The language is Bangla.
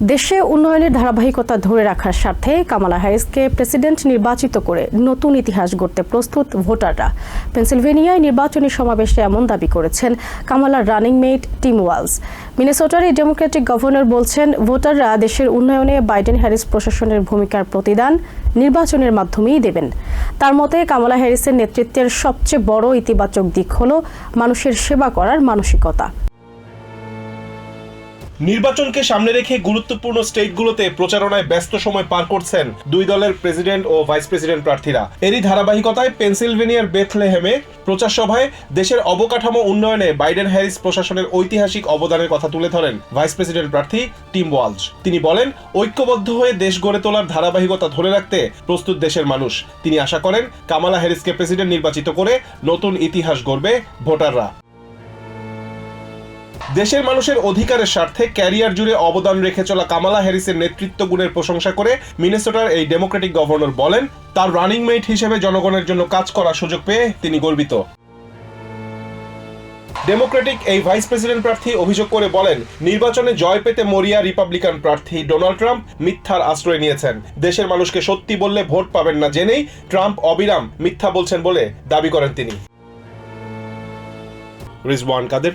দেশে উন্নয়নের ধারাবাহিকতা ধরে রাখার স্বার্থে কামালা হ্যারিসকে প্রেসিডেন্ট নির্বাচিত করে নতুন ইতিহাস গড়তে প্রস্তুত ভোটাররা। পেনসিলভেনিয়ায় নির্বাচনী সমাবেশে এমন দাবি করেছেন কামালার রানিং মেট টিম ওয়ালস। মিনেসোটার এই ডেমোক্রেটিক গভর্নর বলছেন, ভোটাররা দেশের উন্নয়নে বাইডেন হ্যারিস প্রশাসনের ভূমিকার প্রতিদান নির্বাচনের মাধ্যমেই দেবেন। তার মতে, কামালা হ্যারিসের নেতৃত্বের সবচেয়ে বড় ইতিবাচক দিক হল মানুষের সেবা করার মানসিকতা। নির্বাচনকে সামনে রেখে গুরুত্বপূর্ণ স্টেটগুলোতে প্রচারণায় ব্যস্ত সময় পার করছেন দুই দলের প্রেসিডেন্ট ও ভাইস প্রেসিডেন্ট প্রার্থীরা। এরই ধারাবাহিকতায় পেনসিলভেনিয়ার বেথলেহেমে প্রচার সভায় দেশের অবকাঠামো উন্নয়নে বাইডেন হ্যারিস প্রশাসনের ঐতিহাসিক অবদানের কথা তুলে ধরেন ভাইস প্রেসিডেন্ট প্রার্থী টিম ওয়ালজ তিনি বলেন, ঐক্যবদ্ধ হয়ে দেশ গড়ে তোলার ধারাবাহিকতা ধরে রাখতে প্রস্তুত দেশের মানুষ। তিনি আশা করেন, কামালা হ্যারিসকে প্রেসিডেন্ট নির্বাচিত করে নতুন ইতিহাস গড়বে ভোটাররা। দেশের মানুষের অধিকারের স্বার্থে ক্যারিয়ার জুড়ে অবদান রেখে চলা কামালা হ্যারিসের নেতৃত্ব গুণের প্রশংসা করে মিনেসোটার এই ডেমোক্রেটিক গভর্নর বলেন, তার রানিং মেট হিসেবে জনগণের জন্য কাজ করার সুযোগ পেয়ে তিনি গর্বিত। ডেমোক্রেটিক এই ভাইস প্রেসিডেন্ট প্রার্থী অভিযোগ করে বলেন, নির্বাচনে জয় পেতে মরিয়া রিপাবলিকান প্রার্থী ডোনাল্ড ট্রাম্প মিথ্যার আশ্রয় নিয়েছেন। দেশের মানুষকে সত্যি বললে ভোট পাবেন না জেনেই ট্রাম্প অবিরাম মিথ্যা বলছেন বলে দাবি করেন তিনি। Rizwan Kader?